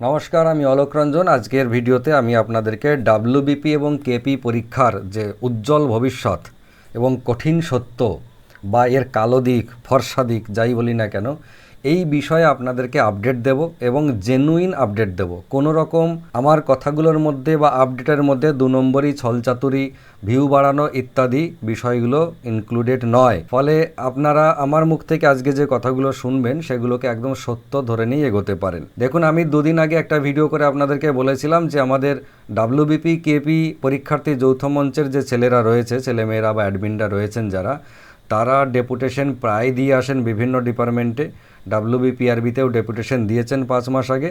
নমস্কার, আমি অলোক রঞ্জন। আজকের ভিডিওতে আমি আপনাদেরকে ডাব্লিউবিপি এবং কেপি পরীক্ষার যে উজ্জ্বল ভবিষ্যৎ এবং কঠিন সত্য বা এর কালো দিক, ফর্সা দিক, যাই বলি না কেন এই বিষয়ে আপনাদেরকে আপডেট দেব এবং জেনুইন আপডেট দেব। কোনো রকম আমার কথাগুলোর মধ্যে বা আপডেটের মধ্যে দু নম্বরই ছলচাতুরি ভিউ বাড়ানো ইত্যাদি বিষয়গুলো ইনক্লুডেড নয়। ফলে আপনারা আমার মুখ থেকে আজকে যে কথাগুলো শুনবেন, সেগুলোকে একদম সত্য ধরে নিয়ে এগোতে পারেন। দেখুন, আমি দুদিন আগে একটা ভিডিও করে আপনাদেরকে বলেছিলাম যে আমাদের ডাব্লিউবিপি কেপি পরীক্ষার্থী যৌথ মঞ্চের যে ছেলেরা রয়েছে, ছেলেমেয়েরা বা অ্যাডমিনরা রয়েছেন যারা তারা ডেপুটেশন প্রায় দিয়ে আসেন বিভিন্ন ডিপার্টমেন্টে। ডাব্লিউবিপিআরবিতেও ডেপুটেশন দিয়েছেন পাঁচ মাস আগে।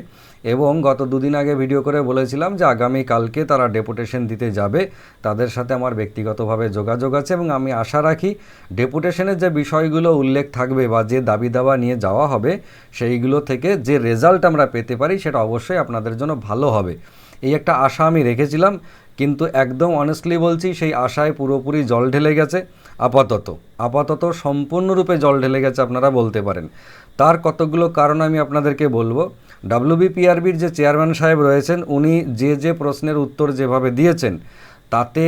এবং গত দুদিন আগে ভিডিও করে বলেছিলাম যে আগামী কালকে তারা ডেপুটেশন দিতে যাবে। তাদের সাথে আমার ব্যক্তিগতভাবে যোগাযোগ আছে এবং আমি আশা রাখি ডেপুটেশনের যে বিষয়গুলো উল্লেখ থাকবে বা যে দাবি দাবা নিয়ে যাওয়া হবে, সেইগুলো থেকে যে রেজাল্ট আমরা পেতে পারি, সেটা অবশ্যই আপনাদের জন্য ভালো হবে। এই একটা আশা আমি রেখেছিলাম, কিন্তু একদম অনেস্টলি বলছি সেই আশায় পুরোপুরি জল ঢেলে গেছে। আপাতত। আপাতত সম্পূর্ণরূপে জল ঢেলে গেছে আপনারা বলতে পারেন। তার কতগুলো কারণ আমি আপনাদেরকে বলব। ডাব্লিউবিপিআরবির যে চেয়ারম্যান সাহেব রয়েছেন, উনি যে যে প্রশ্নের উত্তর যেভাবে দিয়েছেন, তাতে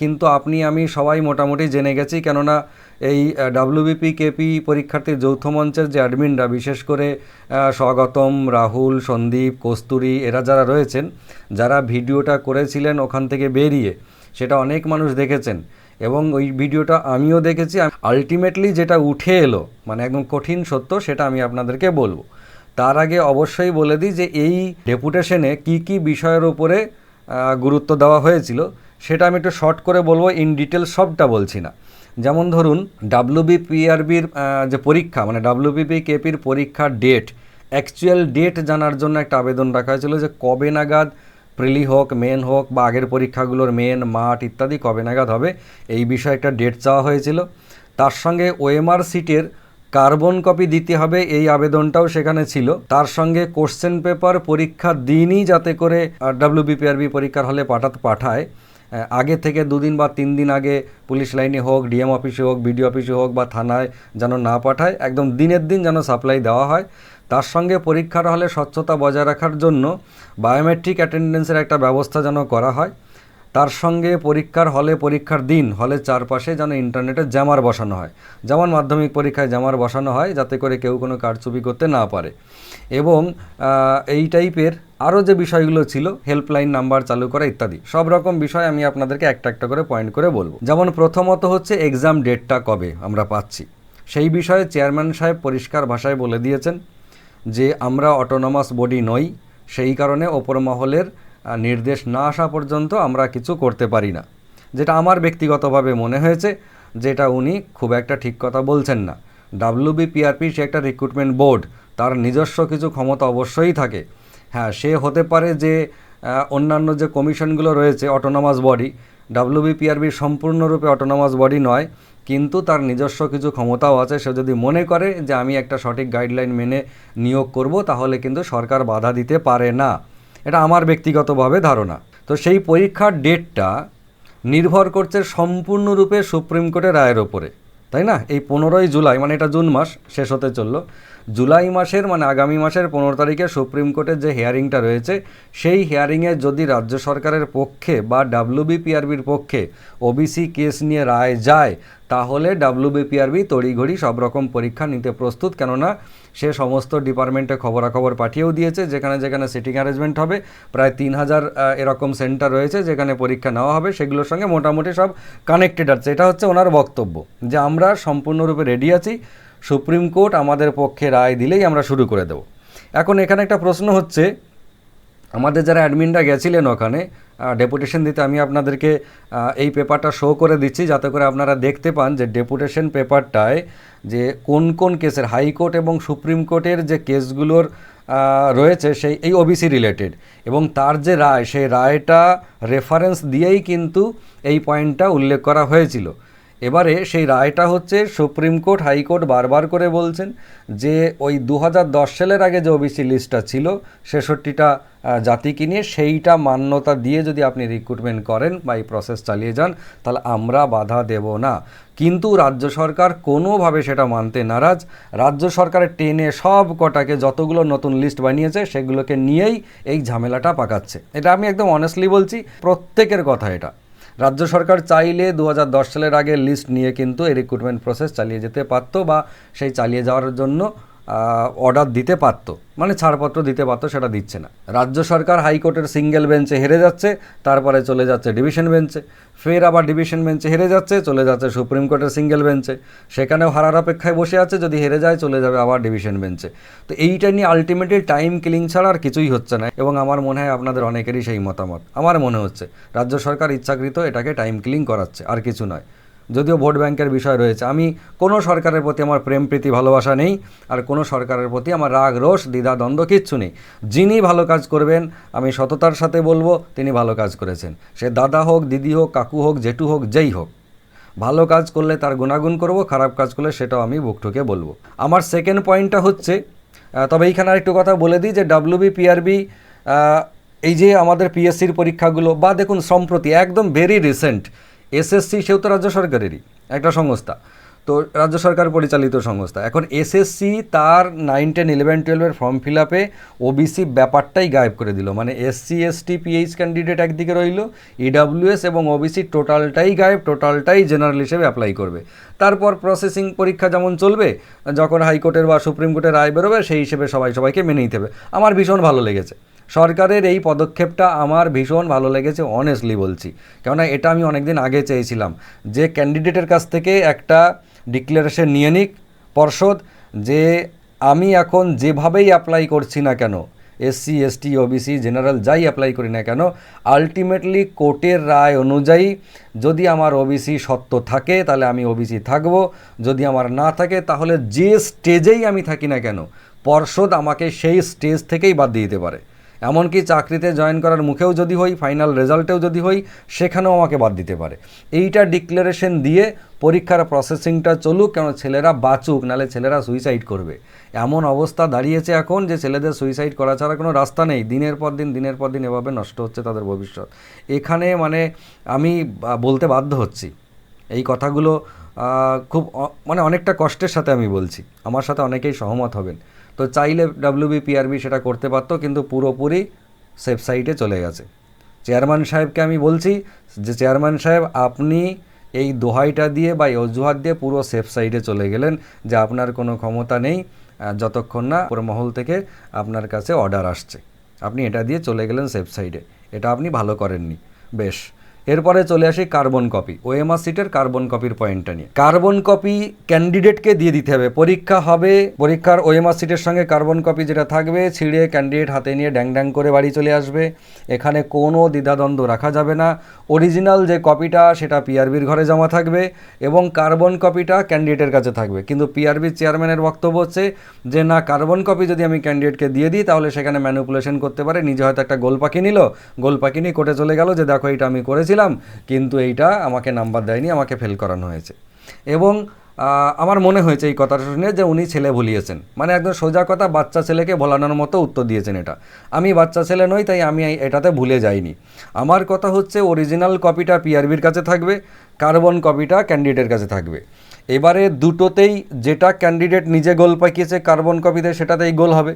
কিন্তু আপনি, আমি সবাই মোটামুটি জেনে গেছি। কেননা এই ডাব্লিউবিপি কেপি পরীক্ষার্থী যৌথ মঞ্চের যে অ্যাডমিনরা, বিশেষ করে স্বাগতম, রাহুল, সন্দীপ, কস্তুরী, এরা যারা রয়েছেন, যারা ভিডিওটা করেছিলেন ওখান থেকে বেরিয়ে, সেটা অনেক মানুষ দেখেছেন। এবং ওই ভিডিওটা আমিও দেখেছি। আলটিমেটলি যেটা উঠে এলো মানে একদম কঠিন সত্য, সেটা আমি আপনাদেরকে বলব। তার আগে অবশ্যই বলে দিই যে এই ডেপুটেশনে কি কি বিষয়ের উপরে গুরুত্ব দেওয়া হয়েছিল, সেটা আমি একটু শর্ট করে বলব ইন ডিটেল সবটা বলছি না। যেমন ধরুন ডাব্লিউবিপিআরবির যে পরীক্ষা মানে ডাব্লিউবিপি কেপির পরীক্ষার ডেট অ্যাকচুয়াল ডেট জানার জন্য একটা আবেদন রাখা হয়েছিল যে কবে নাগাদ প্রিলি হোক, মেন হোক বা আগের পরীক্ষাগুলোর মেন, মাঠ ইত্যাদি কবে নাগাদ হবে এই বিষয়ে একটা ডেট চাওয়া হয়েছিল। তার সঙ্গে ওএমআর সিটের কার্বন কপি দিতে হবে এই আবেদনটাও সেখানে ছিল। তার সঙ্গে কোশ্চেন পেপার পরীক্ষার দিনই যাতে করে ডাব্লিউবিপিআরবি পরীক্ষার হলে পাঠাতে পাঠায়। আগে থেকে দুদিন বা তিন দিন আগে পুলিশ লাইনে হোক, ডিএম অফিসে হোক, বিডিও অফিসে হোক বা থানায় যেন না পাঠায়, একদম দিনের দিন যেন সাপ্লাই দেওয়া হয়। তার সঙ্গে পরীক্ষার হলে স্বচ্ছতা বজায় রাখার জন্য বায়োমেট্রিক অ্যাটেন্ডেন্সের একটা ব্যবস্থা যেন করা হয়। তার সঙ্গে পরীক্ষার হলে পরীক্ষার দিন হলে চারপাশে যেন ইন্টারনেটে জ্যামার বসানো হয়। যেমন মাধ্যমিক পরীক্ষায় জ্যামার বসানো হয়, যাতে করে কেউ কোনো কারচুপি করতে না পারে। এবং এই টাইপের আরও যে বিষয়গুলো ছিল হেল্পলাইন নাম্বার চালু করা ইত্যাদি, সব রকম বিষয় আমি আপনাদেরকে একটা একটা করে পয়েন্ট করে বলব। যেমন প্রথমত হচ্ছে এক্সাম ডেটটা কবে আমরা পাচ্ছি। সেই বিষয়ে চেয়ারম্যান সাহেব পরিষ্কার ভাষায় বলে দিয়েছেন। যে আমরা অটোনমাস বডি নই, সেই কারণে ওপর মহলের নির্দেশ না আসা পর্যন্ত আমরা কিছু করতে পারি না। যেটা আমার ব্যক্তিগতভাবে মনে হয়েছে, যেটা উনি খুব একটা ঠিক কথা বলছেন না। ডাব্লিউবিপিআরপি সে একটা রিক্রুটমেন্ট বোর্ড তার নিজস্ব কিছু ক্ষমতা অবশ্যই থাকে। হ্যাঁ সে হতে পারে যে অন্যান্য যে কমিশনগুলো রয়েছে অটোনমাস বডি ডাব্লিউবিপিআরবির সম্পূর্ণরূপে অটোনমাস বডি নয় কিন্তু তার নিজস্ব কিছু ক্ষমতাও আছে। সে যদি মনে করে যে আমি একটা সঠিক গাইডলাইন মেনে নিয়োগ করব, তাহলে কিন্তু সরকার বাধা দিতে পারে না। এটা আমার ব্যক্তিগতভাবে ধারণা। তো সেই পরীক্ষার ডেটটা নির্ভর করছে সম্পূর্ণরূপে সুপ্রিম কোর্টের রায়ের ওপরে, তাই না? এই পনেরোই জুলাই মানে এটা জুন মাস, শেষ হতে চলল। জুলাই মাসের মানে আগামী মাসের পনেরো তারিখে সুপ্রিম কোর্টের যে হিয়ারিংটা রয়েছে, সেই হিয়ারিংয়ে যদি রাজ্য সরকারের পক্ষে বা ডাব্লিউবিপিআরবির পক্ষে ওবিসি কেস নিয়ে রায় যায় তাহলে ডাব্লিউবিপিআরবি তড়িঘড়ি সব রকম পরীক্ষা নিতে প্রস্তুত, কেননা সে সমস্ত ডিপার্টমেন্টে খবরাখবর পাঠিয়েও দিয়েছে, যেখানে যেখানে সিটিং অ্যারেঞ্জমেন্ট হবে, প্রায় তিন হাজার এরকম সেন্টার রয়েছে যেখানে পরীক্ষা নেওয়া হবে, সেগুলোর সঙ্গে মোটামুটি সব কানেক্টেড আছে। এটা হচ্ছে ওনার বক্তব্য, যে আমরা সম্পূর্ণরূপে রেডি আছি, সুপ্রিম কোর্ট আমাদের পক্ষে রায় দিলেই আমরা শুরু করে দেব। এখন এখানে একটা প্রশ্ন হচ্ছে আমাদের যারা অ্যাডমিনরা গেছিলেন ওখানে ডেপুটেশন দিতে আমি আপনাদেরকে এই পেপারটা শো করে দিচ্ছি যাতে করে আপনারা দেখতে পান যে ডেপুটেশন পেপারটায় যে কোন কোন কেসের হাইকোর্ট এবং সুপ্রিম কোর্টের যে কেসগুলোর রয়েছে সেই, এই ওবিসি রিলেটেড এবং তার যে রায়, সেই রায়টা রেফারেন্স দিয়েই কিন্তু এই পয়েন্টটা উল্লেখ করা হয়েছিল। এবারে সেই রায়টা হচ্ছে সুপ্রিম কোর্ট, হাইকোর্ট বারবার করে বলছেন যে ওই দু হাজার দশ সালের আগে যে ওবিসি লিস্টটা ছিল, ছেষট্টিটা জাতিকে নিয়ে সেইটা মান্যতা দিয়ে যদি আপনি রিক্রুটমেন্ট করেন বা এই প্রসেস চালিয়ে যান, তাহলে আমরা বাধা দেব না। কিন্তু রাজ্য সরকার কোনোভাবে সেটা মানতে নারাজ। রাজ্য সরকারের টেনে সব কটাকে যতগুলো নতুন লিস্ট বানিয়েছে, সেগুলোকে নিয়েই এই ঝামেলাটা পাকাচ্ছে। এটা আমি একদম অনেস্টলি বলছি, প্রত্যেকের কথা এটা। রাজ্য সরকার চাইলে দু হাজার দশ সালের আগে লিস্ট নিয়ে কিন্তু এই রিক্রুটমেন্ট প্রসেস চালিয়ে যেতে পারতো বা সেই চালিয়ে যাওয়ার জন্য অর্ডার দিতে পারতো। মানে ছাড়পত্র দিতে পারতো, সেটা দিচ্ছে না। রাজ্য সরকার হাইকোর্টের সিঙ্গেল বেঞ্চে হেরে যাচ্ছে, তারপরে চলে যাচ্ছে ডিভিশন বেঞ্চে ফের আবার ডিভিশন বেঞ্চে হেরে যাচ্ছে, চলে যাচ্ছে সুপ্রিম কোর্টের সিঙ্গেল বেঞ্চে সেখানেও হারার অপেক্ষায় বসে আছে, যদি হেরে যায়, চলে যাবে আবার ডিভিশন বেঞ্চে তো এইটা নিয়ে আলটিমেটলি টাইম কিলিং ছাড়া আর কিছুই হচ্ছে না। এবং আমার মনে হয় আপনাদের অনেকেরই সেই মতামত। আমার মনে হচ্ছে, রাজ্য সরকার ইচ্ছাকৃত এটাকে টাইম কিলিং করাচ্ছে, আর কিছু নয়। যদিও ভোট ব্যাংকের বিষয় রয়েছে। আমি কোনো সরকারের প্রতি আমার প্রেম, প্রীতি, ভালোবাসা নেই, আর কোনো সরকারের প্রতি আমার রাগ, রোষ, দ্বিধা, দ্বন্দ্ব কিচ্ছু নেই। যিনি ভালো কাজ করবেন, আমি সততার সাথে বলব, তিনি ভালো কাজ করেছেন। সে দাদা হোক, দিদি হোক, কাকু হোক, জেঠু হোক, যেই হোক। ভালো কাজ করলে তার গুণাগুণ করব, খারাপ কাজ করলে সেটাও আমি বুক ঠুকে বলব। আমার সেকেন্ড পয়েন্টটা হচ্ছে তবে এইখানে আরেকটু কথা বলে দিই যে ডাব্লিউবি পিআরবি এই যে আমাদের পিএসসির পরীক্ষাগুলো, বা দেখুন সম্প্রতি একদম ভেরি রিসেন্ট এসএসসি সেও তো রাজ্য সরকারেরই একটা সংস্থা। তো রাজ্য সরকার পরিচালিত সংস্থা। এখন এসএসসি তার নাইন টেন ইলেভেন টুয়েলভের ফর্ম ফিল আপে ওবিসি ব্যাপারটাই গায়েব করে দিল। মানে এসসি এসটি পিএইচ ক্যান্ডিডেট একদিকে রইল ইডাব্লিউএস এবং ওবিসি টোটালটাই গায়েব টোটালটাই জেনারেল হিসেবে অ্যাপ্লাই করবে। তারপর প্রসেসিং পরীক্ষা যেমন চলবে, যখন হাইকোর্টের বা সুপ্রিম কোর্টের রায় বেরোবে, সেই হিসেবে সবাই সবাইকে মেনে নিতে হবে আমার ভীষণ ভালো লেগেছে। সরকারের এই পদক্ষেপটা আমার ভীষণ ভালো লেগেছে অনেস্টলি বলছি। কেননা এটা আমি অনেকদিন আগে চেয়েছিলাম যে ক্যান্ডিডেটের কাছ থেকে একটা ডিক্লারেশন নিয়ে নিক, পর্ষদ, যে আমি এখন যেভাবেই অ্যাপ্লাই করছি না কেন এসসি এসটি ওবিসি জেনারেল যাই অ্যাপ্লাই করি না কেন আলটিমেটলি কোর্টের রায় অনুযায়ী যদি আমার ওবিসি সত্য থাকে, তাহলে আমি ওবিসি থাকব। যদি আমার না থাকে, তাহলে যে স্টেজেই আমি থাকি না কেন, পর্ষদ আমাকে সেই স্টেজ থেকেই বাদ দিয়ে দিতে পারে। এমনকি চাকরিতে জয়েন করার মুখেও যদি হই ফাইনাল রেজাল্টেও যদি হই, সেখানেও আমাকে বাদ দিতে পারে। এইটা ডিক্লারেশন দিয়ে পরীক্ষার প্রসেসিংটা চলুক, কেন ছেলেরা বাঁচুক, নালে ছেলেরা সুইসাইড করবে। এমন অবস্থা দাঁড়িয়েছে এখন যে ছেলেদের সুইসাইড করা ছাড়া কোনো রাস্তা নেই। দিনের পর দিন, দিনের পর দিন এভাবে নষ্ট হচ্ছে তাদের ভবিষ্যৎ। এখানে মানে আমি বলতে বাধ্য হচ্ছি। এই কথাগুলো খুব মানে অনেকটা কষ্টের সাথে আমি বলছি। আমার সাথে অনেকেই সহমত হবেন। তো চাইলে ডাব্লিউবি পিআরবি সেটা করতে পারতো, কিন্তু পুরোপুরি সেফ সাইটে চলে গেছে। চেয়ারম্যান সাহেবকে আমি বলছি যে চেয়ারম্যান সাহেব, আপনি এই দোহাইটা দিয়ে বা এই অজুহাত দিয়ে পুরো সেফ সাইডে চলে গেলেন যে, আপনার কোনো ক্ষমতা নেই যতক্ষণ না পুরো মহল থেকে আপনার কাছে অর্ডার আসছে। আপনি এটা দিয়ে চলে গেলেন সেফ সাইডে এটা আপনি ভালো করেননি। বেশ এরপরে চলে আসি কার্বন কপি ওএমআর সিটের কার্বন কপির পয়েন্টটা নিয়ে। কার্বন কপি ক্যান্ডিডেটকে দিয়ে দিতে হবে। পরীক্ষা হবে, পরীক্ষার ওএমআর সিটের সঙ্গে কার্বন কপি যেটা থাকবে, ছিঁড়ে ক্যান্ডিডেট হাতে নিয়ে ড্যাং ড্যাং করে বাড়ি চলে আসবে। এখানে কোনো দ্বিধাদ্বন্দ্ব রাখা যাবে না। অরিজিনাল যে কপিটা সেটা পিআরবির ঘরে জমা থাকবে এবং কার্বন কপিটা ক্যান্ডিডেটের কাছে থাকবে। কিন্তু পিআরবির চেয়ারম্যানের বক্তব্য হচ্ছে যে, না কার্বন কপি যদি আমি ক্যান্ডিডেটকে দিয়ে দিই, তাহলে সেখানে ম্যানুপুলেশন করতে পারে। নিজে হয়তো একটা গোল পাখি নিল গোল পাখি নিয়ে কোর্টে চলে গেল যে, দেখো এটা আমি করেছিলাম, কিন্তু এইটা আমাকে নাম্বার দেয়নি, আমাকে ফেল করানো হয়েছে। এবং আমার মনে হয়েছে এই কথাটা শুনে যে উনি ছেলে ভুলিয়েছেন। মানে একদম সোজা কথা, বাচ্চা ছেলেকে ভোলানোর মতো উত্তর দিয়েছেন এটা। আমি বাচ্চা ছেলে নই, তাই আমি এটাতে ভুলে যাইনি। আমার কথা হচ্ছে অরিজিনাল কপিটা পিআরবির কাছে থাকবে কার্বন কপিটা ক্যান্ডিডেটের কাছে থাকবে। এবারে দুটোতেই যেটা ক্যান্ডিডেট নিজে গোল পাকিয়েছে কার্বন কপিতে সেটাতেই গোল হবে।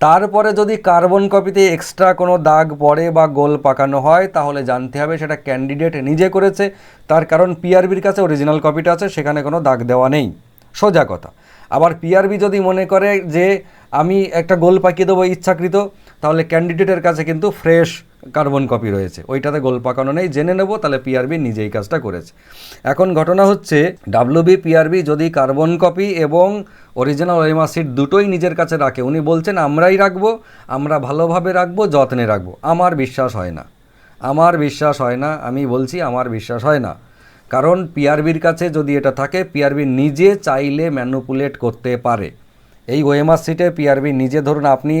তারপরে যদি কার্বন কপিতে এক্সট্রা কোনো দাগ পড়ে বা গোল পাকানো হয়, তাহলে জানতে হবে সেটা ক্যান্ডিডেট নিজে করেছে, তার কারণ পিআরবির কাছে অরিজিনাল কপিটা আছে, সেখানে কোনো দাগ দেওয়া নেই। সোজা কথা। আবার পিআরবি যদি মনে করে যে আমি একটা গোল পাকিয়ে দেবো ইচ্ছাকৃত, তাহলে ক্যান্ডিডেটের কাছে কিন্তু ফ্রেশ কার্বন কপি রয়েছে। ওইটাতে গোল পাকানো নেই, জেনে নেব, তাহলে পিআরবি নিজেই কাজটা করেছে। এখন ঘটনা হচ্ছে ডাব্লিউবি পিআরবি যদি কার্বন কপি এবং অরিজিনাল ওয়েমা সিট দুটোই নিজের কাছে রাখে, উনি বলছেন, আমরাই রাখব, আমরা ভালোভাবে রাখব, যত্নে রাখব। আমার বিশ্বাস হয় না। আমার বিশ্বাস হয় না, আমি বলছি, আমার বিশ্বাস হয় না। কারণ পিআরবির কাছে যদি এটা থাকে পিআরবি নিজে চাইলে ম্যানুপুলেট করতে পারে। এই ওএমআর সিটে পিআরবি নিজে ধরুন আপনি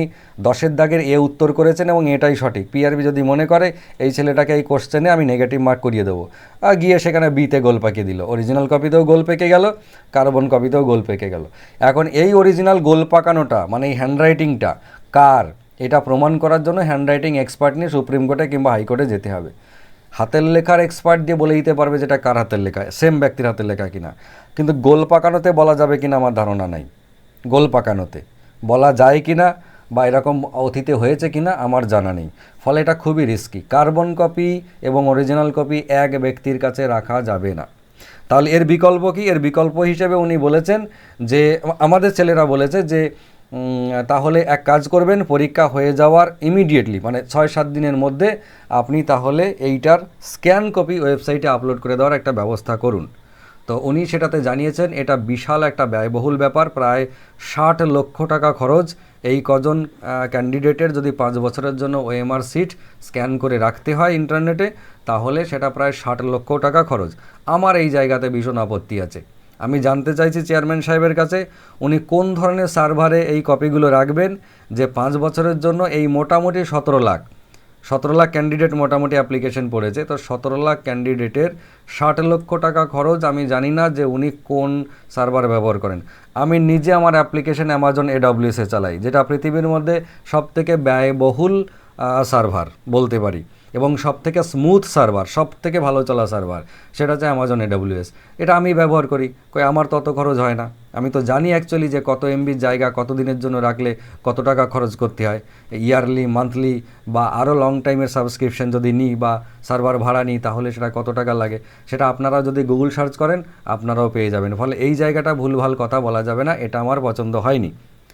দশের দাগের এ উত্তর করেছেন এবং এটাই সঠিক। পিআরবি যদি মনে করে এই ছেলেটাকে এই কোশ্চেনে আমি নেগেটিভ মার্ক করিয়ে দেবো। আর গিয়ে সেখানে বিতে গোল পাকিয়ে দিল। অরিজিনাল কপিতেও গোল পেকে গেল কার্বন কপিতেও গোল পেকে গেল। এখন এই অরিজিনাল গোল পাকানোটা মানে এই হ্যান্ডরাইটিংটা কার? এটা প্রমাণ করার জন্য হ্যান্ডরাইটিং এক্সপার্ট নিয়ে সুপ্রিম কোর্টে কিংবা হাইকোর্টে যেতে হবে। হাতের লেখার এক্সপার্ট দিয়ে বলে দিতে পারবে যেটা কার হাতের লেখা সেম ব্যক্তির হাতের লেখা কিনা। কিন্তু গোল পাকানোতে বলা যাবে কিনা আমার ধারণা নাই। গোল পাকানোতে। বলা যায় কিনা বা এরকম অতীতে হয়েছে কি না আমার জানা নেই। ফলে এটা খুবই রিস্কি কার্বন কপি এবং অরিজিনাল কপি এক ব্যক্তির কাছে রাখা যাবে না। তাহলে এর বিকল্প কি? এর বিকল্প হিসেবে উনি বলেছেন যে, আমাদের ছেলেরা বলেছে যে তাহলে এক কাজ করবেন, পরীক্ষা হয়ে যাওয়ার ইমিডিয়েটলি মানে ছয় সাত দিনের মধ্যে আপনি তাহলে এইটার স্ক্যান কপি ওয়েবসাইটে আপলোড করে দেওয়ার একটা ব্যবস্থা করুন। তো উনি সেটাতে জানিয়েছেন, এটা বিশাল একটা ব্যয়বহুল ব্যাপার, প্রায় ষাট লক্ষ টাকা খরচ। এই কজন ক্যান্ডিডেটের যদি পাঁচ বছরের জন্য ওএমআর সিট স্ক্যান করে রাখতে হয় ইন্টারনেটে তাহলে সেটা প্রায় ষাট লক্ষ টাকা খরচ। আমার এই জায়গাতে ভীষণ আপত্তি আছে। আমি জানতে চাইছি চেয়ারম্যান সাহেবের কাছে, উনি কোন ধরনের সার্ভারে এই কপিগুলো রাখবেন, যে পাঁচ বছরের জন্য এই মোটামুটি সতেরো লাখ? সতেরো লাখ ক্যান্ডিডেট মোটামুটি অ্যাপ্লিকেশন পড়েছে। তো সতেরো লাখ ক্যান্ডিডেটের ষাট লক্ষ টাকা খরচ আমি জানি না যে উনি কোন সার্ভার ব্যবহার করেন। আমি নিজে আমার অ্যাপ্লিকেশন অ্যামাজন এডব্লিউএসে চালাই, যেটা পৃথিবীর মধ্যে সবথেকে ব্যয়বহুল সার্ভার বলতে পারি। এবং সব থেকে স্মুথ সার্ভার সব থেকে ভালো চলা সার্ভার সেটা হচ্ছে অ্যামাজন এডব্লিউএস এটা আমি ব্যবহার করি। কই, আমার তত খরচ হয় না। আমি তো জানি অ্যাকচুয়ালি যে কত এমবির জায়গা কত দিনের জন্য রাখলে কত টাকা খরচ করতে হয়। ইয়ারলি মান্থলি বা আরও লং টাইমের সাবস্ক্রিপশন যদি নিই বা সার্ভার ভাড়া নিই, তাহলে সেটা কত টাকা লাগে? সেটা আপনারা যদি গুগল সার্চ করেন, আপনারাও পেয়ে যাবেন। ফলে এই জায়গাটা ভুলভাল কথা বলা যাবে না, এটা আমার পছন্দ হয়নি।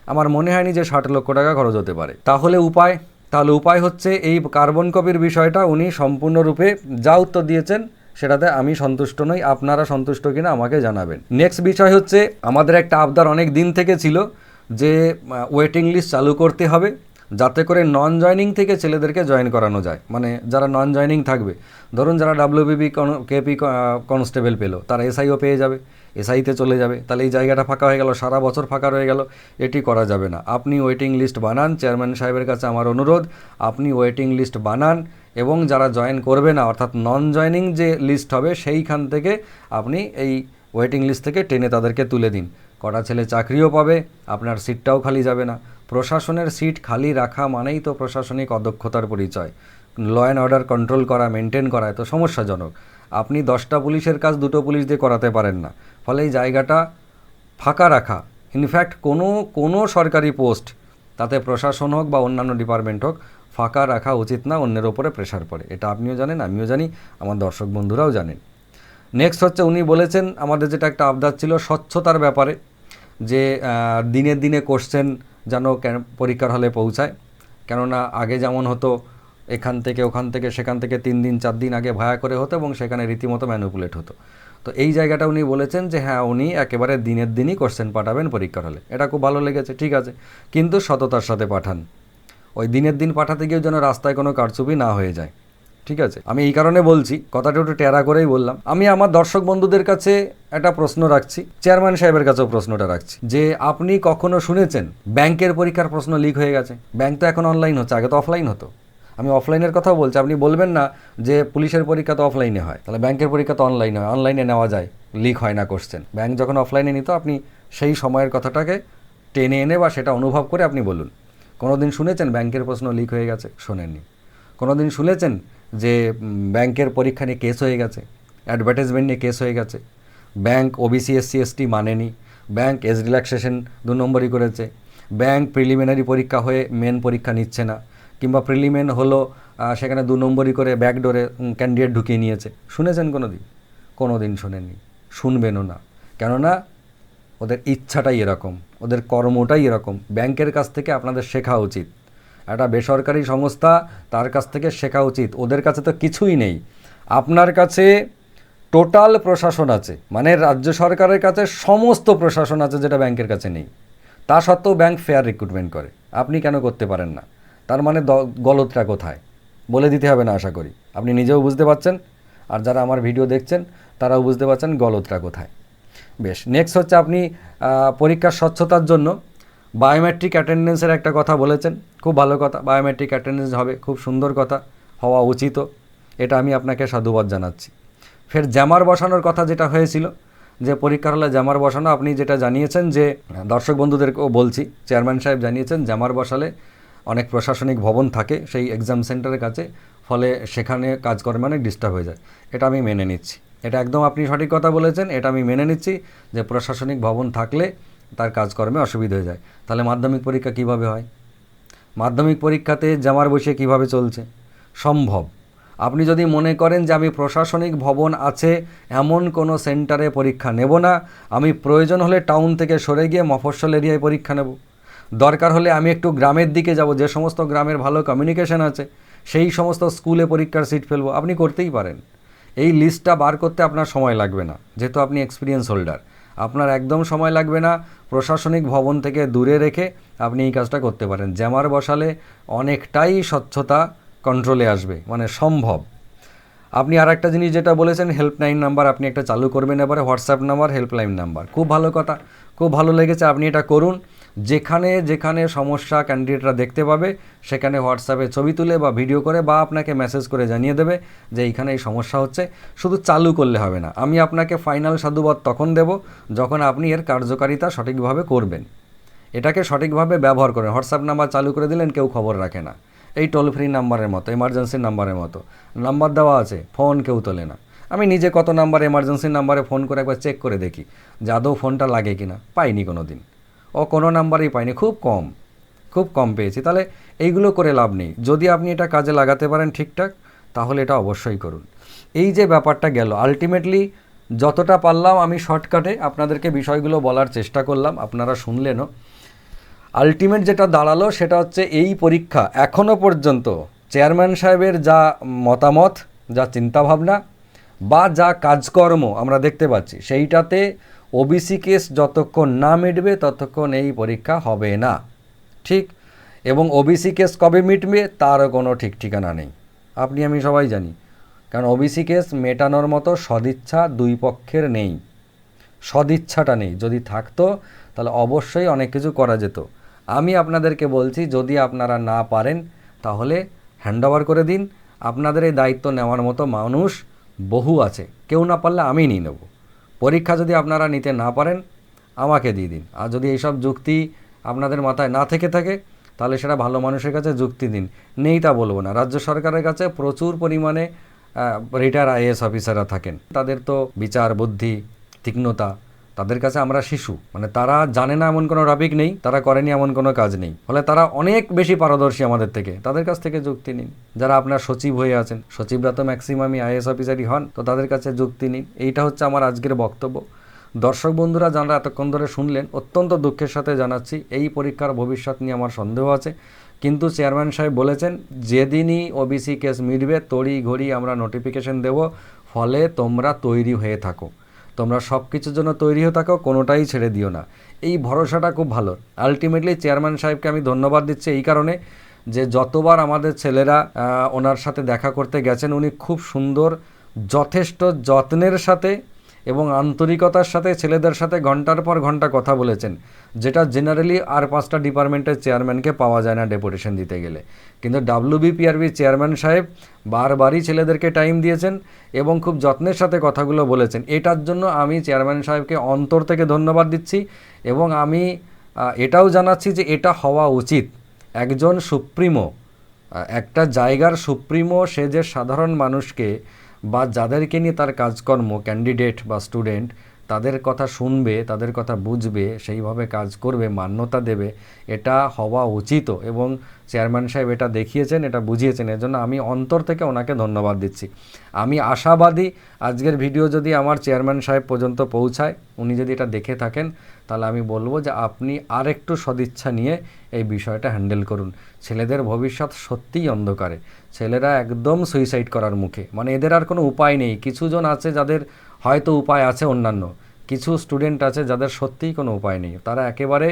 আমার মনে হয়নি যে ষাট লক্ষ টাকা খরচ হতে পারে। তাহলে উপায়? তাহলে উপায় হচ্ছে এই কার্বন কপির বিষয়টা উনি সম্পূর্ণরূপে যা উত্তর দিয়েছেন সেটাতে আমি সন্তুষ্ট নই, আপনারা সন্তুষ্ট কিনা আমাকে জানাবেন। নেক্সট বিষয় হচ্ছে, আমাদের একটা আবদার অনেক দিন থেকে ছিল যে ওয়েটিং লিস্ট চালু করতে হবে যাতে করে নন জয়নিং থেকে ছেলেদেরকে জয়েন করানো যায়। মানে যারা নন জয়নিং থাকবে, ধরুন যারা ডাব্লিউবিবি কেপি কনস্টেবল পেল, তারা এসআইও পেয়ে যাবে। এসআইতে চলে যাবে। তাহলে এই জায়গাটা ফাঁকা হয়ে গেল, সারা বছর ফাঁকা রয়ে গেল, এটি করা যাবে না। আপনি ওয়েটিং লিস্ট বানান চেয়ারম্যান সাহেবের কাছে আমার অনুরোধ, আপনি ওয়েটিং লিস্ট বানান এবং যারা জয়েন করবে না, অর্থাৎ নন জয়নিং যে লিস্ট হবে, সেইখান থেকে আপনি এই ওয়েটিং লিস্ট থেকে টেনে তাদেরকে তুলে দিন। কটা ছেলে চাকরিও পাবে, আপনার সিটটাও খালি যাবে না। প্রশাসনের সিট খালি রাখা মানেই তো প্রশাসনিক অদক্ষতার পরিচয়। ল অ্যান্ড অর্ডার কন্ট্রোল করা মেনটেন করা এত সমস্যাজনক। আপনি দশটা পুলিশের কাজ দুটো পুলিশ দিয়ে করাতে পারেন না। ফলে এই জায়গাটা ফাঁকা রাখা। ইনফ্যাক্ট কোনো কোনো সরকারি পোস্ট তাতে প্রশাসন হোক বা অন্যান্য ডিপার্টমেন্ট হোক, ফাঁকা রাখা উচিত না, অন্যের ওপরে প্রেশার পড়ে। এটা আপনিও জানেন, আমিও জানি, আমার দর্শক বন্ধুরাও জানেন। নেক্সট হচ্ছে উনি বলেছেন, আমাদের যেটা একটা আবদার ছিল স্বচ্ছতার ব্যাপারে, যে দিনে দিনে কোশ্চেন যেন পরীক্ষার হলে পৌঁছায়। কেননা আগে যেমন হতো, এখান থেকে ওখান থেকে, সেখান থেকে তিন দিন, চার দিন আগে ভায়া করে হতো এবং সেখানে রীতিমতো ম্যানুপুলেট হতো। তো এই জায়গাটা উনি বলেছেন যে হ্যাঁ উনি একেবারে দিনের দিনই কোশ্চেন পাঠাবেন পরীক্ষার হলে। এটা খুব ভালো লেগেছে, ঠিক আছে। কিন্তু সততার সাথে পাঠান। ওই দিনের দিন পাঠাতে গিয়েও যেন রাস্তায় কোনো কারচুপি না হয়ে যায়, ঠিক আছে? আমি এই কারণে বলছি, কথাটা একটু টেরা করেই বললাম। আমি আমার দর্শক বন্ধুদের কাছে একটা প্রশ্ন রাখছি, চেয়ারম্যান সাহেবের কাছেও প্রশ্নটা রাখছি, যে আপনি কখনো শুনেছেন, ব্যাংকের পরীক্ষার প্রশ্ন লিক হয়ে গেছে? ব্যাংক তো এখন অনলাইন হচ্ছে, আগে তো অফলাইন হতো। আমি অফলাইনের কথা বলছি, আপনি বলবেন না যে পুলিশের পরীক্ষা তো অফলাইনে হয়, তাহলে ব্যাংকের পরীক্ষা তো অনলাইনে হয় অনলাইনে নেওয়া যায় লিক হয় না কোশ্চেন ব্যাংক যখন অফলাইনে নিত, আপনি সেই সময়ের কথাটাকে টেনে এনে বা সেটা অনুভব করে আপনি বলুন। কোনো দিন শুনেছেন ব্যাংকের প্রশ্ন লিক হয়ে গেছে? শোনেননি। কোনো দিন শুনেছেন যে ব্যাংকের পরীক্ষা নিয়ে কেস হয়ে গেছে? অ্যাডভার্টাইজমেন্ট নিয়ে কেস হয়ে গেছে? ব্যাংক ওবিসি এসসি এসটি মানেনি? ব্যাংক এজ রিল্যাক্সেশন দু নম্বরই করেছে? ব্যাংক প্রিলিমিনারি পরীক্ষা হয়ে মেন পরীক্ষা নিচ্ছে না? কিংবা প্রিলিমেন হলো সেখানে দু নম্বরই করে ব্যাকডোরে ক্যান্ডিডেট ঢুকিয়ে নিয়েছে। শুনেছেন কোনো দিন কোনো দিন শোনেননি। শুনবেনও না। কেননা, ওদের ইচ্ছাটাই এরকম, ওদের কর্মটাই এরকম। ব্যাংকের কাছ থেকে আপনাদের শেখা উচিত। একটা বেসরকারি সংস্থা, তার কাছ থেকে শেখা উচিত। ওদের কাছে তো কিছুই নেই। আপনার কাছে টোটাল প্রশাসন আছে মানে রাজ্য সরকারের কাছে সমস্ত প্রশাসন আছে যেটা ব্যাংকের কাছে নেই। তা সত্ত্বেও ব্যাংক ফেয়ার রিক্রুটমেন্ট করে। আপনি কেন করতে পারেন না? তার মানে গলতটা কোথায়? বলে দিতে হবে না, আশা করি। আপনি নিজেও বুঝতে পারছেন, আর যারা আমার ভিডিও দেখছেন, তারাও বুঝতে পারছেন গলতটা কোথায়। বেশ নেক্সট হচ্ছে আপনি পরীক্ষার স্বচ্ছতার জন্য বায়োমেট্রিক অ্যাটেন্ডেন্সের একটা কথা বলেছেন। খুব ভালো কথা বায়োমেট্রিক অ্যাটেন্ডেন্স হবে, খুব সুন্দর কথা, হওয়া উচিত। এটা আমি আপনাকে সাধুবাদ জানাচ্ছি। ফের জ্যামার বসানোর কথা যেটা হয়েছিল, যে পরীক্ষার হলে জ্যামার বসানো, আপনি যেটা জানিয়েছেন যে, দর্শক বন্ধুদেরকেও বলছি চেয়ারম্যান সাহেব জানিয়েছেন জ্যামার বসালে অনেক প্রশাসনিক ভবন থাকে, সেই এক্সাম সেন্টারের কাছে, ফলে সেখানে কাজকর্মে অনেক ডিস্টার্ব হয়ে যায়। এটা আমি মেনে নিচ্ছি। এটা একদম আপনি সঠিক কথা বলেছেন, এটা আমি মেনে নিচ্ছি যে প্রশাসনিক ভবন থাকলে তার কাজকর্মে অসুবিধা হয়ে যায়। তাহলে মাধ্যমিক পরীক্ষা কীভাবে হয়? মাধ্যমিক পরীক্ষাতে জামার বসে কীভাবে চলছে? সম্ভব। আপনি যদি মনে করেন যে আমি প্রশাসনিক ভবন আছে, এমন কোনো সেন্টারে পরীক্ষা নেব না, আমি প্রয়োজন হলে টাউন থেকে সরে গিয়ে মফস্বল এরিয়ায় পরীক্ষা নেব। দরকার হলে আমি একটু গ্রামের দিকে যাব, যে সমস্ত গ্রামের ভালো কমিউনিকেশন আছে, সেই সমস্ত স্কুলে পরীক্ষার সিট ফেলব, আপনি করতেই পারেন। এই লিস্টটা বার করতে আপনার সময় লাগবে না, যেহেতু আপনি এক্সপিরিয়েন্স হোল্ডার আপনার একদম সময় লাগবে না, প্রশাসনিক ভবন থেকে দূরে রেখে আপনি এই কাজটা করতে পারেন। জ্যামার বসালে অনেকটাই স্বচ্ছতা কন্ট্রোলে আসবে মানে সম্ভব। আপনি আর একটা জিনিস যেটা বলেছেন হেল্পলাইন নাম্বার আপনি একটা চালু করবেন এবারে হোয়াটসঅ্যাপ নাম্বার হেল্পলাইন নাম্বার খুব ভালো কথা, খুব ভালো লেগেছে, আপনি এটা করুন। যেখানে যেখানে সমস্যা ক্যান্ডিডেটরা দেখতে পাবে, সেখানে হোয়াটসঅ্যাপে ছবি তুলে বা ভিডিও করে বা আপনাকে মেসেজ করে জানিয়ে দেবে যে এইখানে এই সমস্যা হচ্ছে। শুধু চালু করলে হবে না। আমি আপনাকে ফাইনাল সাধুবাদ তখন দেব যখন আপনি এর কার্যকারিতা সঠিকভাবে করবেন। এটাকে সঠিকভাবে ব্যবহার করেন। হোয়াটসঅ্যাপ নাম্বার চালু করে দিলেন, কেউ খবর রাখে না। এই টোল ফ্রি নাম্বারের মতো এমার্জেন্সি নাম্বারের মতো। নাম্বার দেওয়া আছে ফোন কেউ তোলে না। আমি নিজে কত নাম্বার এমার্জেন্সি নাম্বারে ফোন করে একবার চেক করে দেখি যে আদৌ ফোনটা লাগে কি না পাইনি কোনো দিন ও কোনো নাম্বারই পাইনি, খুব কম খুব কম পেয়েছি। তাহলে এইগুলো করে লাভ নেই। যদি আপনি এটা কাজে লাগাতে পারেন ঠিকঠাক, তাহলে এটা অবশ্যই করুন। এই যে ব্যাপারটা গেল আলটিমেটলি যতটা পারলাম আমি শর্টকাটে আপনাদেরকে বিষয়গুলো বলার চেষ্টা করলাম, আপনারা শুনলেনও। আলটিমেট যেটা দাঁড়াল সেটা হচ্ছে এই পরীক্ষা এখনও পর্যন্ত চেয়ারম্যান সাহেবের যা মতামত, যা চিন্তাভাবনা বা যা কাজকর্ম আমরা দেখতে পাচ্ছি, সেইটাতে ওবিসি কেস যতক্ষণ না মিটবে, ততক্ষণ এই পরীক্ষা হবে না। ঠিক? এবং ওবিসি কেস কবে মিটবে, তারও কোনো ঠিক ঠিকানা নেই। আপনি, আমি সবাই জানি। কারণ ওবিসি কেস মেটানোর মতো সদিচ্ছা দুই পক্ষের নেই। সদিচ্ছাটা নেই। যদি থাকতো, তাহলে অবশ্যই অনেক কিছু করা যেত। আমি আপনাদেরকে বলছি, যদি আপনারা না পারেন, তাহলে হ্যান্ড করে দিন। আপনাদের এই দায়িত্ব নেওয়ার মতো মানুষ বহু আছে। কেউ না পারলে আমি নিয়ে নেব। পরীক্ষা যদি আপনারা নিতে না পারেন, আমাকে দিয়ে দিন। আর যদি এইসব যুক্তি আপনাদের মাথায় না থেকে থাকে, তাহলে সেটা ভালো মানুষের কাছে যুক্তি দিন। নেই তা বলব না। রাজ্য সরকারের কাছে প্রচুর পরিমাণে রিটায়ার আইএস অফিসাররা থাকেন। তাদের তো বিচার, বুদ্ধি, তীক্ষ্ণতা তাদের কাছে আমরা শিশু। মানে তারা জানে না এমন কোনো টপিক নেই, তারা করেনি এমন কোনো কাজ নেই। ফলে তারা অনেক বেশি পারদর্শী আমাদের থেকে। তাদের কাছ থেকে যুক্তি নিন। যারা আপনার সচিব হয়ে আছেন, সচিবরা তো ম্যাক্সিমামই আইএস অফিসারই হন, তো তাদের কাছে যুক্তি নিন। এইটা হচ্ছে আমার আজকের বক্তব্য। দর্শক বন্ধুরা, যারা এতক্ষণ ধরে শুনলেন, অত্যন্ত দুঃখের সাথে জানাচ্ছি, এই পরীক্ষার ভবিষ্যৎ নিয়ে আমার সন্দেহ আছে। কিন্তু চেয়ারম্যান সাহেব বলেছেন, যেদিনই ওবিসি কেস মিটবে তড়ি ঘড়ি আমরা নোটিফিকেশন দেব। ফলে তোমরা তৈরি হয়ে থাকো। তোমরা সব কিছুর জন্য তৈরি হয়ে থাকো, কোনোটাই ছেড়ে দিও না। এই ভরসাটা খুব ভালো। আলটিমেটলি চেয়ারম্যান সাহেবকে আমি ধন্যবাদ দিচ্ছি এই কারণে যে যতবার আমাদের ছেলেরা ওনার সাথে দেখা করতে গেছেন, উনি খুব সুন্দর, যথেষ্ট যত্নের সাথে এবং আন্তরিকতার সাথে ছেলেদের সাথে ঘণ্টার পর ঘণ্টা কথা বলেছেন, যেটা জেনারেলি আর পাঁচটা ডিপার্টমেন্টের চেয়ারম্যানকে পাওয়া যায় না ডেপুটেশন দিতে গেলে। কিন্তু ডাব্লিউবিপিআরবি চেয়ারম্যান সাহেব বারবারই ছেলেদেরকে টাইম দিয়েছেন এবং খুব যত্নের সাথে কথাগুলো বলেছেন। এটার জন্য আমি চেয়ারম্যান সাহেবকে অন্তর থেকে ধন্যবাদ দিচ্ছি এবং আমি এটাও জানাচ্ছি যে এটা হওয়া উচিত। একজন সুপ্রিমো একটা জায়গার সুপ্রিমো সে যে সাধারণ মানুষকে বা যাদেরকে নিয়ে তার কাজকর্ম ক্যান্ডিডেট বা স্টুডেন্ট তাদের কথা শুনবে, তাদের কথা বুঝবে, সেইভাবে কাজ করবে, মান্যতা দেবে, এটা হওয়া উচিত। এবং চেয়ারম্যান সাহেব এটা দেখিয়েছেন, এটা বুঝিয়েছেন, এজন্য আমি অন্তর থেকে ওনাকে ধন্যবাদ দিচ্ছি। আমি আশাবাদী আজকের ভিডিও যদি আমার চেয়ারম্যান সাহেব পর্যন্ত পৌঁছায়, উনি যদি এটা দেখে থাকেন, তাহলে আমি বলব যে আপনি আরেকটু সদিচ্ছা নিয়ে এই বিষয়টা হ্যান্ডেল করুন। ছেলেদের ভবিষ্যৎ সত্যিই অন্ধকারে। ছেলেরা একদম সুইসাইড করার মুখে। মানে এদের আর কোনো উপায় নেই। কিছুজন আছে যাদের হয়তো উপায় আছে অন্যান্য। কিছু স্টুডেন্ট আছে যাদের সত্যিই কোনো উপায় নেই। তারা একেবারে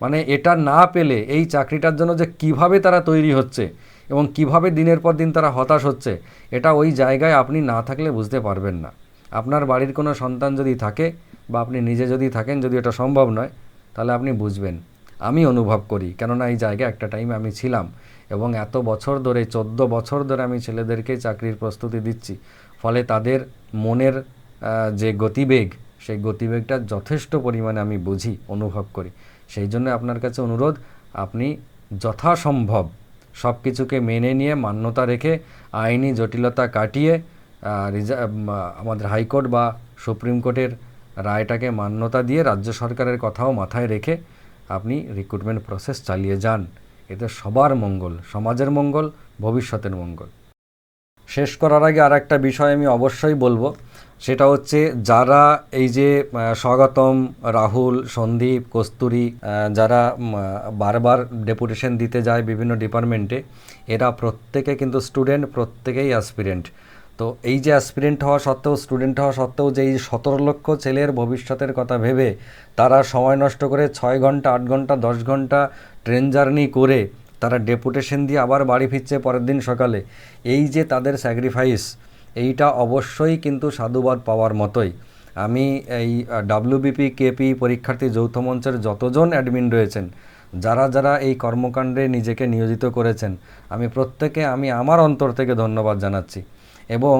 মানে এটা না পেলে এই চাকরিটার জন্য যে কীভাবে তারা তৈরি হচ্ছে এবং কীভাবে দিনের পর দিন তারা হতাশ হচ্ছে, এটা ওই জায়গায় আপনি না থাকলে বুঝতে পারবেন না। আপনার বাড়ির কোনো সন্তান যদি থাকে বা আপনি নিজে যদি থাকেন, যদি এটা সম্ভব নয়, তাহলে আপনি বুঝবেন। আমি অনুভব করি, কেননা এই জায়গায় একটা টাইমে আমি ছিলাম এবং এত বছর ধরে, চোদ্দ বছর ধরে আমি ছেলেদেরকে চাকরির প্রস্তুতি দিচ্ছি। ফলে তাদের মনের যে গতিবেগ, সেই গতিবেগটা যথেষ্ট পরিমাণে আমি বুঝি, অনুভব করি। সেই জন্য আপনার কাছে অনুরোধ, আপনি যথাসম্ভব সব কিছুকে মেনে নিয়ে মান্যতা রেখে আইনি জটিলতা কাটিয়ে আমাদের হাইকোর্ট বা সুপ্রিম কোর্টের রায়টাকে মান্যতা দিয়ে রাজ্য সরকারের কথাও মাথায় রেখে আপনি রিক্রুটমেন্ট প্রসেস চালিয়ে যান। এতে সবার মঙ্গল, সমাজের মঙ্গল, ভবিষ্যতের মঙ্গল। শেষ করার আগে আর একটা বিষয় আমি অবশ্যই বলব। সেটা হচ্ছে যারা এই যে স্বাগতম, রাহুল, সন্দীপ, কস্তুরী যারা বারবার ডেপুটেশন দিতে যায় বিভিন্ন ডিপার্টমেন্টে এরা প্রত্যেকে কিন্তু স্টুডেন্ট প্রত্যেকেই অ্যাসপিরেন্ট তো এই যে অ্যাসপিরেন্ট হওয়া সত্ত্বেও স্টুডেন্ট হওয়া সত্ত্বেও যে এই সতেরো লক্ষ ছেলের ভবিষ্যতের কথা ভেবে তারা সময় নষ্ট করে ছয় ঘণ্টা, আট ঘণ্টা, দশ ঘণ্টা ট্রেন জার্নি করে তারা ডেপুটেশন দিয়ে আবার বাড়ি ফিরছে পরের দিন সকালে। এই যে তাদের স্যাক্রিফাইস এইটা অবশ্যই কিন্তু সাধুবাদ পাওয়ার মতোই। আমি এই ডাব্লিউবিপি কেপি পরীক্ষার্থী যৌথ মঞ্চের যতজন অ্যাডমিন রয়েছেন, যারা যারা এই কর্মকাণ্ডে নিজেকে নিয়োজিত করেছেন, আমি প্রত্যেকে, আমি আমার অন্তর থেকে ধন্যবাদ জানাচ্ছি। এবং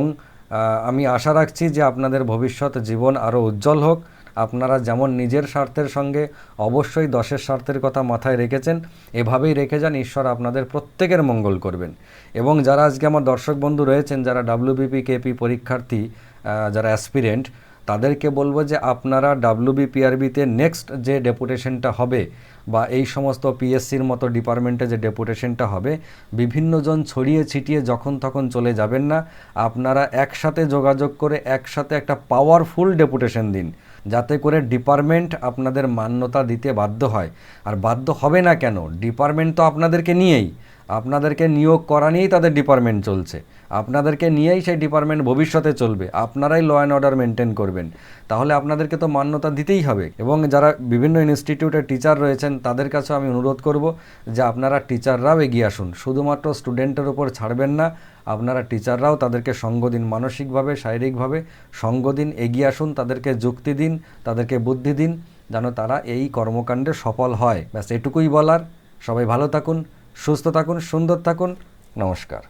আমি আশা রাখছি যে আপনাদের ভবিষ্যৎ জীবন আরও উজ্জ্বল হোক। আপনারা যেমন নিজের স্বার্থের সঙ্গে অবশ্যই দশের স্বার্থের কথা মাথায় রেখেছেন, এভাবেই রেখে যান, ঈশ্বর আপনাদের প্রত্যেকের মঙ্গল করবেন। এবং যারা আজকে আমার দর্শক বন্ধু রয়েছেন, যারা ডাব্লিউবিপি কেপি পরীক্ষার্থী যারা অ্যাসপিরেন্ট তাদেরকে বলব যে আপনারা ডাব্লিউবিপিআরবিতে নেক্সট যে ডেপুটেশনটা হবে বা এই সমস্ত পিএসসির মতো ডিপার্টমেন্টে যে ডেপুটেশনটা হবে বিভিন্নজন ছড়িয়ে ছিটিয়ে যখন তখন চলে যাবেন না। আপনারা একসাথে যোগাযোগ করে একসাথে একটা পাওয়ারফুল ডেপুটেশন দিন। যাতে করে ডিপার্টমেন্ট আপনাদের মান্যতা দিতে বাধ্য হয়। আর বাধ্য হবে না কেন? ডিপার্টমেন্ট তো আপনাদেরকে নিয়েই। আপনাদেরকে নিয়োগ করা নিয়েই তাদের ডিপার্টমেন্ট চলছে। আপনাদেরকে নিয়েই সেই ডিপার্টমেন্ট ভবিষ্যতে চলবে। আপনারাই ল অ্যান্ড অর্ডার মেনটেন করবেন। তাহলে আপনাদেরকে তো মান্যতা দিতেই হবে। এবং যারা বিভিন্ন ইনস্টিটিউটের টিচার রয়েছেন, তাদের কাছেও আমি অনুরোধ করব যে আপনারা টিচাররাও এগিয়ে আসুন। শুধুমাত্র স্টুডেন্টের উপর ছাড়বেন না, আপনারা টিচাররাও তাদেরকে সঙ্গ দিন মানসিকভাবে, শারীরিকভাবে, সঙ্গ দিন, এগিয়ে আসুন, তাদেরকে যুক্তি দিন, তাদেরকে বুদ্ধি দিন, যেন তারা এই কর্মকাণ্ডে সফল হয়। ব্যাস, এটুকুই বলার। সবাই ভালো থাকুন। সুস্থ থাকুন সুন্দর থাকুন। নমস্কার।